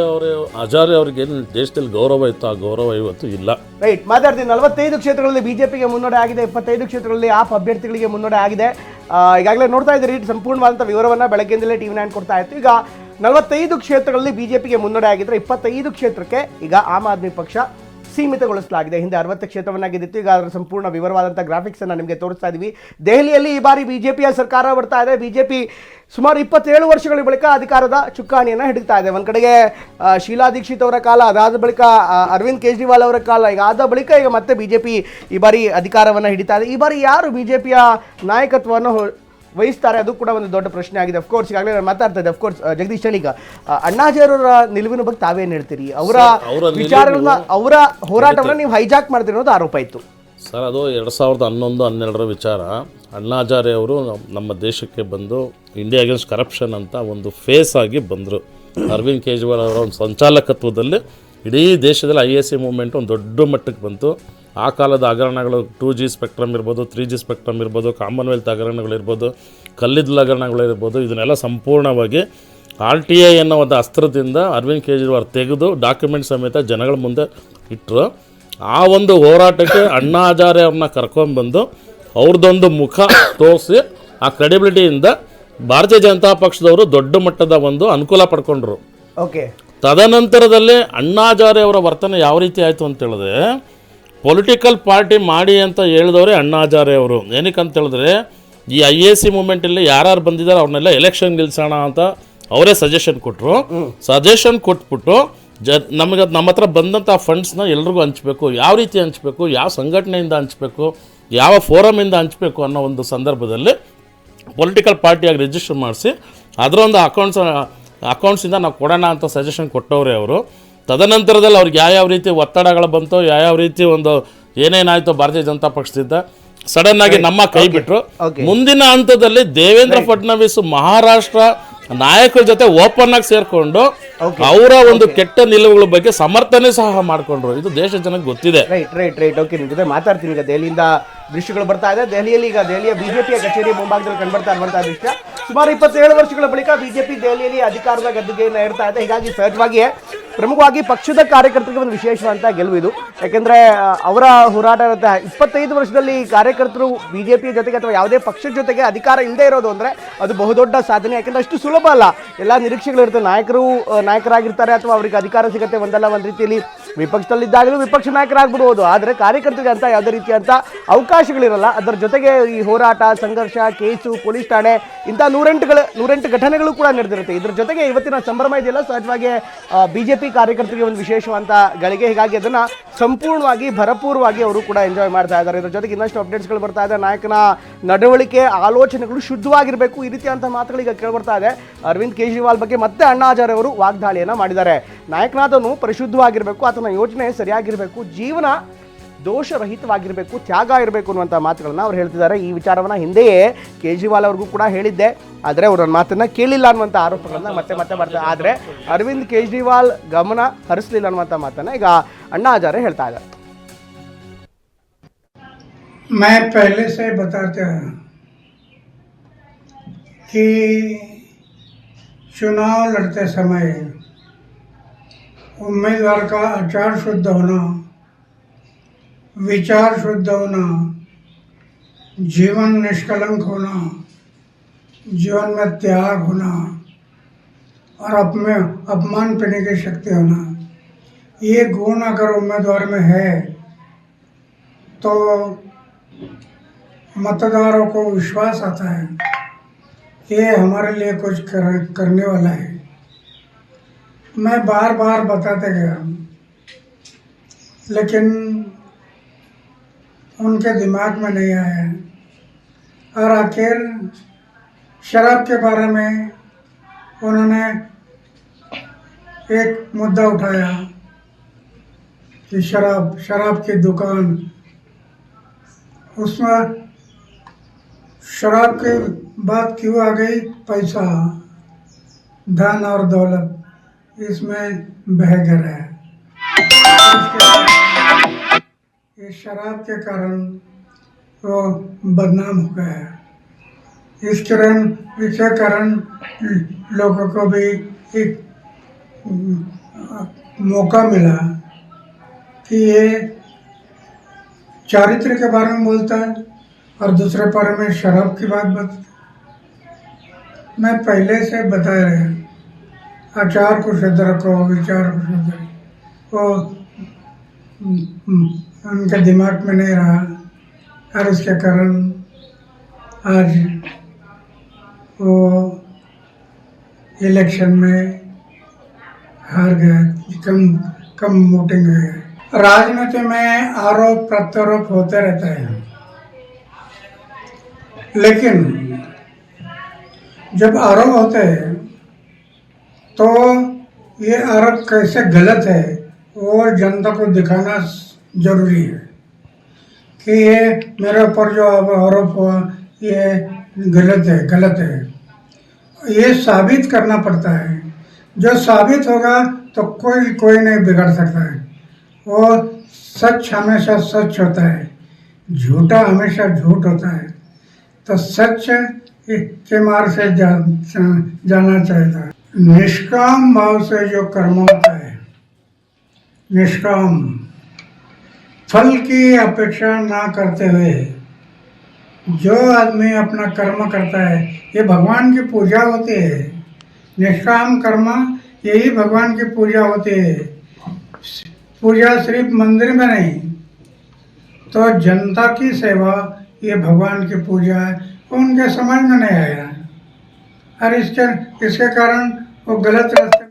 ಅವರೇ, ಆಚಾರ್ಯ ಅವ್ರಿಗೆ ದೇಶದಲ್ಲಿ ಗೌರವ ಇತ್ತು? ಆ ಗೌರವ ಇವತ್ತು ಇಲ್ಲ. ರೈಟ್, ಮಾತಾಡ್ತೀನಿ. ನಲವತ್ತೈದು ಕ್ಷೇತ್ರಗಳಲ್ಲಿ ಬಿಜೆಪಿಗೆ ಮುನ್ನಡೆ ಆಗಿದೆ, ಇಪ್ಪತ್ತೈದು ಕ್ಷೇತ್ರಗಳಲ್ಲಿ ಆಪ್ ಅಭ್ಯರ್ಥಿಗಳಿಗೆ ಮುನ್ನಡೆ ಆಗಿದೆ. ಈಗಾಗಲೇ ನೋಡ್ತಾ ಇದ್ದೀರಿ ಸಂಪೂರ್ಣವಾದಂಥ ವಿವರವನ್ನು ಬೆಳಗ್ಗೆಯಿಂದಲೇ ಟಿವಿ ನೈನ್ ಕೊಡ್ತಾ ಇತ್ತು. ಈಗ ನಲವತ್ತೈದು ಕ್ಷೇತ್ರಗಳಲ್ಲಿ ಬಿಜೆಪಿಗೆ ಮುನ್ನಡೆ ಆಗಿದ್ರೆ ಇಪ್ಪತ್ತೈದು ಕ್ಷೇತ್ರಕ್ಕೆ ಈಗ ಆಮ್ ಆದ್ಮಿ ಪಕ್ಷ ಸೀಮಿತಗೊಳಿಸಲಾಗಿದೆ. ಹಿಂದೆ ಅರವತ್ತು ಕ್ಷೇತ್ರವನ್ನ ಗೆದ್ದಿತ್ತು ಈಗ ಅದರ ಸಂಪೂರ್ಣ ವಿವರವಾದಂಥ ಗ್ರಾಫಿಕ್ಸ್ ಅನ್ನ ನಿಮಗೆ ತೋರಿಸ್ತಾ ಇದ್ದೀವಿ ದೆಹಲಿಯಲ್ಲಿ ಈ ಬಾರಿ ಬಿಜೆಪಿಯ ಸರ್ಕಾರ ಬರ್ತಾ ಇದೆ. ಬಿಜೆಪಿ ಸುಮಾರು ಇಪ್ಪತ್ತೇಳು ವರ್ಷಗಳ ಬಳಿಕ ಅಧಿಕಾರದ ಚುಕ್ಕಾಣಿಯನ್ನು ಹಿಡಿತಾ ಇದೆ. ಒಂದು ಕಡೆಗೆ ಶೀಲಾ ದೀಕ್ಷಿತ್ ಅವರ ಕಾಲ ಅದಾದ ಬಳಿಕ ಅರವಿಂದ್ ಕೇಜ್ರಿವಾಲ್ ಅವರ ಕಾಲ ಈಗ ಆದ ಬಳಿಕ ಈಗ ಮತ್ತೆ ಬಿಜೆಪಿ ಈ ಬಾರಿ ಅಧಿಕಾರವನ್ನು ಹಿಡಿತಾ ಇದೆ. ಈ ಬಾರಿ ಯಾರು ಬಿಜೆಪಿಯ ನಾಯಕತ್ವವನ್ನು ವಹಿಸ್ತಾರೆ ಅದು ಕೂಡ ಒಂದು ದೊಡ್ಡ ಪ್ರಶ್ನೆ ಆಗಿದೆ. ಅಫ್ಕೋರ್ಸ್ ಈಗಾಗಲೇ ನಾನು ಮಾತಾಡ್ತಾ ಇದ್ದೆ. ಅಫ್ಕೋರ್ಸ್ ಜಗದೀಶ್ ಶೆಣಿಗ ಅಣ್ಣಾಜಿಯವರ ನಿಲುವಿನ ಬಗ್ಗೆ ತಾವೇನು ಹೇಳ್ತೀರಿ? ಅವರ ವಿಚಾರಗಳನ್ನ ಅವರ ಹೋರಾಟವನ್ನು ನೀವು ಹೈಜಾಕ್ ಮಾಡ್ತೀರಿ ಅನ್ನೋದು ಆರೋಪ ಇತ್ತು. ಸರ್ ಅದು ಎರಡು ಸಾವಿರದ ಹನ್ನೊಂದು ಹನ್ನೆರಡರ ವಿಚಾರ. ಅಣ್ಣಾಚಾರ್ಯ ಅವರು ನಮ್ಮ ದೇಶಕ್ಕೆ ಬಂದು ಇಂಡಿಯಾ ಅಗೇನ್ಸ್ಟ್ ಕರಪ್ಷನ್ ಅಂತ ಒಂದು ಫೇಸ್ ಆಗಿ ಬಂದರು. ಅರವಿಂದ್ ಕೇಜ್ರಿವಾಲ್ ಅವರ ಒಂದು ಸಂಚಾಲಕತ್ವದಲ್ಲಿ ಇಡೀ ದೇಶದಲ್ಲಿ ಐ ಎಸ್ ಸಿ ಮೂವ್ಮೆಂಟ್ ಒಂದು ದೊಡ್ಡ ಮಟ್ಟಕ್ಕೆ ಬಂತು. ಆ ಕಾಲದ ಹಗರಣಗಳು ಟೂ ಜಿ ಸ್ಪೆಕ್ಟ್ರಮ್ ಇರ್ಬೋದು, ತ್ರೀ ಜಿ ಸ್ಪೆಕ್ಟ್ರಮ್ ಇರ್ಬೋದು, ಕಾಮನ್ವೆಲ್ತ್ ಹಗರಣಗಳಿರ್ಬೋದು ಕಲ್ಲಿದ್ದಲು ಹಗರಣಗಳಿರ್ಬೋದು ಇದನ್ನೆಲ್ಲ ಸಂಪೂರ್ಣವಾಗಿ ಆರ್ ಟಿ ಐ ಅನ್ನೋ ಒಂದು ಅಸ್ತ್ರದಿಂದ ಅರವಿಂದ್ ಕೇಜ್ರಿವಾಲ್ ತೆಗೆದು ಡಾಕ್ಯುಮೆಂಟ್ ಸಮೇತ ಜನಗಳ ಮುಂದೆ ಇಟ್ಟರು ಆ ಒಂದು ಹೋರಾಟಕ್ಕೆ ಅಣ್ಣಾ ಅವ್ರನ್ನ ಕರ್ಕೊಂಡ್ಬಂದು ಅವ್ರದ್ದೊಂದು ಮುಖ ತೋರಿಸಿ ಆ ಕ್ರೆಡಿಬಿಲಿಟಿಯಿಂದ ಭಾರತೀಯ ಜನತಾ ಪಕ್ಷದವರು ದೊಡ್ಡ ಮಟ್ಟದ ಒಂದು ಅನುಕೂಲ ಪಡ್ಕೊಂಡ್ರು. ಓಕೆ ತದನಂತರದಲ್ಲಿ ಅಣ್ಣಾಜಾರೆಯವರ ವರ್ತನೆ ಯಾವ ರೀತಿ ಆಯಿತು ಅಂತೇಳಿದ್ರೆ ಪೊಲಿಟಿಕಲ್ ಪಾರ್ಟಿ ಮಾಡಿ ಅಂತ ಹೇಳಿದವರೇ ಅಣ್ಣಾಜಾರೆಯವರು ಏನಕ್ಕೆ ಹೇಳಿದ್ರೆ, ಈ ಐ ಎ ಸಿ ಮೂಮೆಂಟಲ್ಲಿ ಯಾರ್ಯಾರು ಬಂದಿದ್ದಾರೆ ಅವ್ರನ್ನೆಲ್ಲ ಎಲೆಕ್ಷನ್ ನಿಲ್ಲಿಸೋಣ ಅಂತ ಅವರೇ ಸಜೆಷನ್ ಕೊಟ್ಟರು ಸಜೆಷನ್ ಕೊಟ್ಬಿಟ್ಟು ಜ, ನಮಗೆ ನಮ್ಮ ಹತ್ರ ಬಂದಂಥ ಫಂಡ್ಸ್ನ ಎಲ್ರಿಗೂ ಹಂಚಬೇಕು. ಯಾವ ರೀತಿ ಹಂಚಬೇಕು, ಯಾವ ಸಂಘಟನೆಯಿಂದ ಹಂಚಬೇಕು, ಯಾವ ಫೋರಮಿಂದ ಹಂಚಬೇಕು ಅನ್ನೋ ಒಂದು ಸಂದರ್ಭದಲ್ಲಿ ಪೊಲಿಟಿಕಲ್ ಪಾರ್ಟಿಯಾಗಿ ರಿಜಿಸ್ಟರ್ ಮಾಡಿಸಿ ಅದರ ಒಂದು ಅಕೌಂಟ್ಸ್ ಅಕೌಂಟ್ಸಿಂದ ನಾವು ಕೊಡೋಣ ಅಂತ ಸಜೆಷನ್ ಕೊಟ್ಟವ್ರೆ ಅವರು. ತದನಂತರದಲ್ಲಿ ಅವ್ರಿಗೆ ಯಾವ್ಯಾವ ರೀತಿ ಒತ್ತಡಗಳು ಬಂತು ಯಾವ್ಯಾವ ರೀತಿ ಒಂದು ಏನೇನಾಯಿತು ಭಾರತೀಯ ಜನತಾ ಪಕ್ಷದಿಂದ ಸಡನ್ ಆಗಿ ನಮ್ಮ ಕೈ ಬಿಟ್ಟರು ಮುಂದಿನ ಹಂತದಲ್ಲಿ ದೇವೇಂದ್ರ ಫಡ್ನವೀಸ್ ಮಹಾರಾಷ್ಟ್ರ ನಾಯಕರ ಜೊತೆ ಓಪನ್ ಆಗಿ ಸೇರ್ಕೊಂಡು ಅವರ ಒಂದು ಕೆಟ್ಟ ನಿಲುವುಗಳ ಬಗ್ಗೆ ಸಮರ್ಥನೆ ಸಹ ಮಾಡಿಕೊಂಡ್ರು. ಇದು ದೇಶ ಜನಕ್ಕೆ ಗೊತ್ತಿದೆ. ರೈಟ್ ರೈಟ್ ರೈಟ್ ಓಕೆ ಜೊತೆ ಮಾತಾಡ್ತೀನಿ ಈಗ. ದೆಹಲಿಯಿಂದ ದೃಶ್ಯಗಳು ಬರ್ತಾ ಇದೆ. ದೆಹಲಿಯಲ್ಲಿ ಈಗ ದೆಹಲಿಯ ಬಿಜೆಪಿಯ ಕಚೇರಿ ಮುಂಭಾಗದಲ್ಲಿ ಕಂಡುಬರ್ತಾ ಇರುವಂತಹ ದೃಶ್ಯ. ಸುಮಾರು ಇಪ್ಪತ್ತೇಳು ವರ್ಷಗಳ ಬಳಿಕ ಬಿಜೆಪಿ ದೆಹಲಿಯಲ್ಲಿ ಅಧಿಕಾರದ ಗದ್ದುಗೆಯನ್ನು ಇರ್ತಾ ಇದೆ. ಹೀಗಾಗಿ ಸಹಜವಾಗಿಯೇ ಪ್ರಮುಖವಾಗಿ ಪಕ್ಷದ ಕಾರ್ಯಕರ್ತರಿಗೆ ಒಂದು ವಿಶೇಷವಾದಂಥ ಗೆಲುವು ಇದು. ಯಾಕೆಂದ್ರೆ ಅವರ ಹೋರಾಟ ಇರುತ್ತೆ. ಇಪ್ಪತ್ತೈದು ವರ್ಷದಲ್ಲಿ ಕಾರ್ಯಕರ್ತರು ಬಿಜೆಪಿ ಜೊತೆಗೆ ಅಥವಾ ಯಾವುದೇ ಪಕ್ಷದ ಜೊತೆಗೆ ಅಧಿಕಾರ ಇಲ್ಲದೆ ಇರೋದು ಅಂದ್ರೆ ಅದು ಬಹುದೊಡ್ಡ ಸಾಧನೆ. ಯಾಕೆಂದ್ರೆ ಅಷ್ಟು ಸುಲಭ ಅಲ್ಲ. ಎಲ್ಲ ನಿರೀಕ್ಷೆಗಳಿರುತ್ತೆ. ನಾಯಕರು ನಾಯಕರಾಗಿರ್ತಾರೆ ಅಥವಾ ಅವರಿಗೆ ಅಧಿಕಾರ ಸಿಗುತ್ತೆ ಒಂದಲ್ಲ ಒಂದು ರೀತಿಯಲ್ಲಿ. ವಿಪಕ್ಷದಲ್ಲಿದ್ದಾಗಲೂ ವಿಪಕ್ಷ ನಾಯಕರಾಗ್ಬಿಡ್ಬೋದು. ಆದರೆ ಕಾರ್ಯಕರ್ತರಿಗೆ ಅಂತ ಯಾವುದೇ ರೀತಿಯಂತ ಅವಕಾಶಗಳಿರಲ್ಲ. ಅದರ ಜೊತೆಗೆ ಈ ಹೋರಾಟ, ಸಂಘರ್ಷ, ಕೇಸು, ಪೊಲೀಸ್ ಠಾಣೆ ಇಂಥ ನೂರೆಂಟುಗಳು, ನೂರೆಂಟು ಘಟನೆಗಳು ಕೂಡ ನಡೆದಿರುತ್ತೆ. ಇದ್ರ ಜೊತೆಗೆ ಇವತ್ತಿನ ಸಂಭ್ರಮ ಇದೆಯಲ್ಲ? ಸಹಜವಾಗಿ ಬಿಜೆಪಿ ಕಾರ್ಯಕರ್ತರಿಗೆ ಒಂದು ವಿಶೇಷವಂತ ಗಳಿಗೆ. ಹೀಗಾಗಿ ಅದನ್ನು ಸಂಪೂರ್ಣವಾಗಿ, ಭರಪೂರ್ವವಾಗಿ ಅವರು ಕೂಡ ಎಂಜಾಯ್ ಮಾಡ್ತಾ ಇದ್ದಾರೆ. ಇದ್ರ ಜೊತೆಗೆ ಇನ್ನಷ್ಟು ಅಪ್ಡೇಟ್ಸ್ಗಳು ಬರ್ತಾ ಇದೆ. ನಾಯಕನ ನಡವಳಿಕೆ, ಆಲೋಚನೆಗಳು ಶುದ್ಧವಾಗಿರಬೇಕು. ಈ ರೀತಿಯಂಥ ಮಾತುಗಳು ಈಗ ಕೇಳ್ಬರ್ತಾ ಇದೆ. ಅರವಿಂದ್ ಕೇಜ್ರಿವಾಲ್ ಬಗ್ಗೆ ಮತ್ತೆ ಅಣ್ಣಾಜಾರ್ ಅವರು ವಾಗ್ದಾಳಿಯನ್ನ ಮಾಡಿದ್ದಾರೆ. ನಾಯಕನಾದನು ಪರಿಶುದ್ಧವಾಗಿರಬೇಕು ಆತನ ಯೋಚನೆ ಸರಿಯಾಗಿರಬೇಕು ಜೀವನ ದೋಷರಹಿತವಾಗಿರಬೇಕು ತ್ಯಾಗ ಇರಬೇಕು ಅನ್ನುವಂಥ ಮಾತುಗಳನ್ನ ಅವ್ರು ಹೇಳ್ತಿದ್ದಾರೆ ಈ ವಿಚಾರವನ್ನ ಹಿಂದೆಯೇ ಕೇಜ್ರಿವಾಲ್ ಅವ್ರಿಗೂ ಕೂಡ ಹೇಳಿದ್ದೆ ಆದರೆ ಅವ್ರ ಮಾತನ್ನ ಕೇಳಿಲ್ಲ ಅನ್ನುವಂಥ ಆರೋಪಗಳನ್ನ ಮತ್ತೆ ಮತ್ತೆ ಬರ್ತಾರೆ ಆದರೆ ಅರವಿಂದ್ ಕೇಜ್ರಿವಾಲ್ ಗಮನ ಹರಿಸಲಿಲ್ಲ ಅನ್ನುವಂಥ ಮಾತನ್ನ ಈಗ ಅಣ್ಣಾ ಹಜಾರೆ ಹೇಳ್ತಾ ಇದ್ದಾರೆ मैं पहले से बताता हूँ कि चुनाव लड़ते समय उम्मीदवार का आचार शुद्ध होना विचार शुद्ध होना जीवन निष्कलंक होना जीवन में त्याग होना और अपने अपमान पीने की शक्ति होना ये गुण अगर उम्मीदवार में है तो मतदारों को विश्वास आता है ये हमारे लिए कुछ कर, करने वाला है। मैं बार बार बताते गया हूँ। लेकिन उनके दिमाग में नहीं आया। और आखिर शराब के बारे में उन्होंने एक मुद्दा उठाया कि शराब शराब की दुकान, उसमें शराब की बात क्यों आ गई? पैसा, धन और दौलत। इसमें बह है। इस शराब के कारण वो बदनाम हो गया है। इस कारण इसके कारण लोगों को भी एक मौका मिला कि ये चारित्र के बारे में बोलता है और दूसरे बारे में शराब की बात बता मैं पहले से बता रहा आचार को शुद्ध रखो विचार को शुद्ध वो उनके दिमाग में नहीं रहा। और उसके कारण आज वो इलेक्शन में हार गए, कम कम वोटिंग हुई है। राजनीति में आरोप प्रत्यारोप होते रहते हैं। लेकिन जब आरोप होते हैं तो ये आरोप कैसे गलत है? वो जनता को दिखाना ज़रूरी है कि ये मेरे ऊपर जो आरोप ये गलत है गलत है। ये साबित करना पड़ता है। जो साबित होगा तो कोई कोई नहीं बिगड़ सकता है। वो सच हमेशा सच होता है। झूठा हमेशा झूठ होता है। तो सच के मार्ग से जा, जाना चाहिए निष्काम भाव से जो कर्म होता है, निष्काम, फल की अपेक्षा ना करते हुए, जो आदमी अपना कर्म करता है, ये भगवान की पूजा होती है। निष्काम कर्म, यही भगवान की पूजा होती है। पूजा सिर्फ़ मंदिर में नहीं तो जनता की सेवा, ये भगवान की पूजा है, उनके समझ में नहीं आया। और इसके इसके कारण वो गलत रास्ते